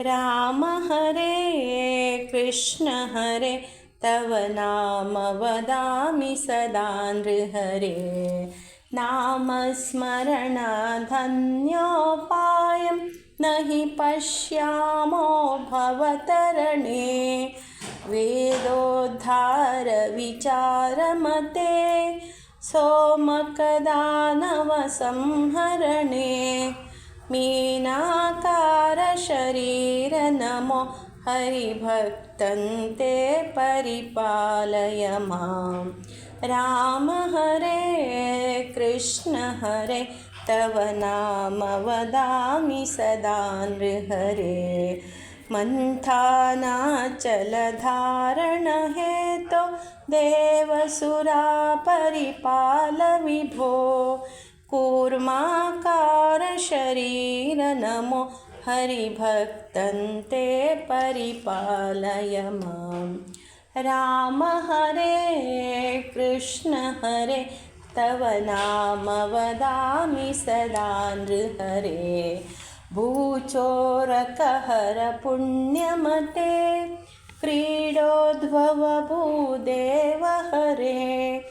राम हरे कृष्ण हरे तव नाम वदामि सदा नृहरे। नामस्मरणधन्योपायं न हि पश्यामो भवतरणे। वेदोद्धारविचारमते सोमकदानवसंहरणे। मीनाकारशरीरनमो हरिभक्तन्ते परिपालय माँ। राम हरे कृष्ण हरे, तव नाम वदामि सदा नृहरे। मन्थानाचलधारणहेतो देवसुरा परिपाल विभो कूर्माकारशरीरनमो हरिभक्तन्ते परिपालय माँ राम हरे कृष्ण हरे, तव नाम वदामि सदा नृहरे। भूचोरकहर पुण्यमते क्रीडोद्भव भूदेव हरे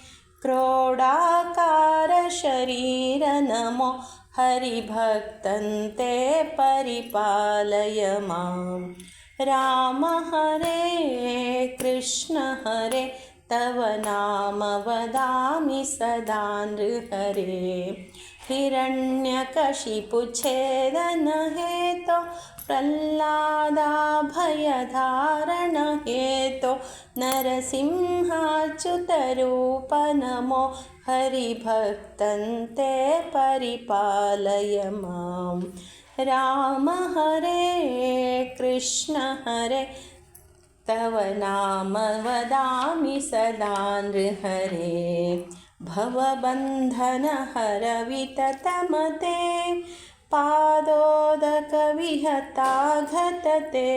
क्रोडाकारशरीरनमो हरिभक्तन्ते परिपालय मां राम हरे कृष्ण हरे तव नाम वदामि सदा नृहरे हिरण्यकशिपुच्छेदनहेतो प्रह्लादाभयधारणहेतो नरसिंहाच्युतरूप नमो हरिभक्तन्ते परिपालय मां राम हरे कृष्ण हरे तव नाम वदामि सदा नृहरे भवबन्धनहरविततमते पादोदकविहताघतते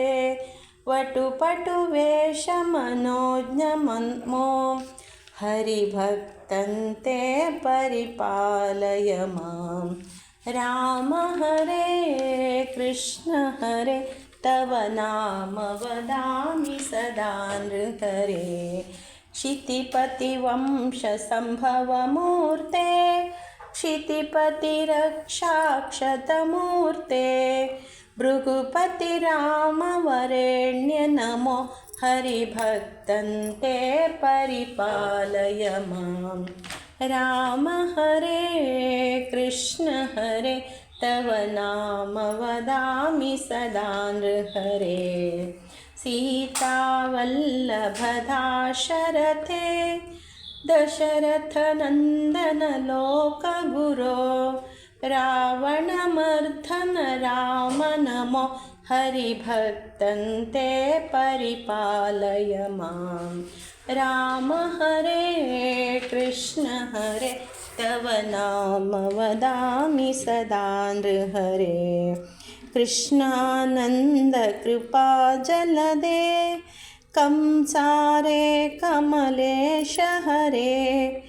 वटुपटुवेषमनोज्ञमन्मो हरिभक्तन्ते परिपालय मां। राम हरे कृष्ण हरे तव नाम वदामि सदा नृहरे क्षितिपतिवंशसम्भवमूर्ते क्षितिपतिरक्षाक्षतमूर्ते भृगुपतिरामवरेण्य नमो हरिभक्तन्ते परिपालय मां राम हरे कृष्ण हरे तव नाम वदामि सदा नृहरे सीतावल्लभदाशरथे दशरथनन्दनलोकगुरो रावणमर्थन राम नमो हरिभक्तन्ते परिपालय मां राम हरे कृष्ण हरे तव नाम वदामि सदा नृहरे कृष्णानन्दकृपाजलदे कंसारे कमलेश हरे।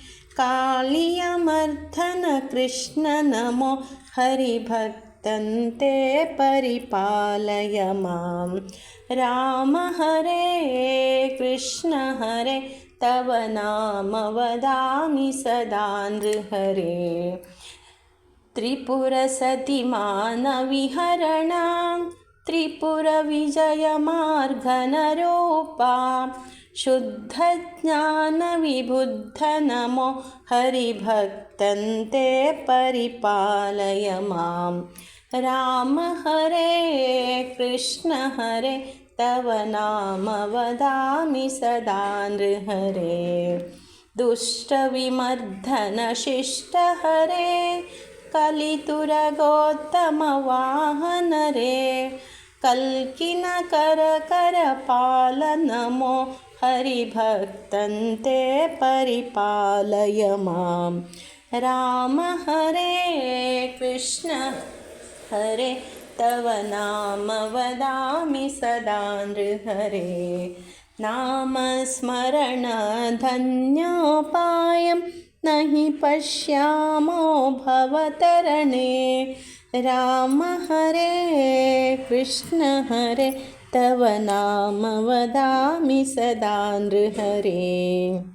कृष्ण नमो। हरिभक्तन्ते परिपालय मां राम हरे कृष्ण हरे। तव नाम वदामि सदा नृहरे त्रिपुरसतिमानविहरणां त्रिपुरविजयमार्गनरूपा शुद्धज्ञानविबुद्ध नमो हरिभक्तन्ते परिपालय मां राम हरे कृष्ण हरे तव नाम वदामि सदा नृहरे। दुष्टविमर्दनशिष्टहरे कलितुरगोत्तमवाहन रे कल्किनकरकरपाल नमो हरिभक्तन्ते परिपालय मां राम हरे कृष्ण हरे तव नाम वदामि सदा नृहरे। नामस्मरणधन्योपायं न हि पश्यामो भवतरणे। राम हरे कृष्ण हरे तव नाम वदामि सदा नृहरे।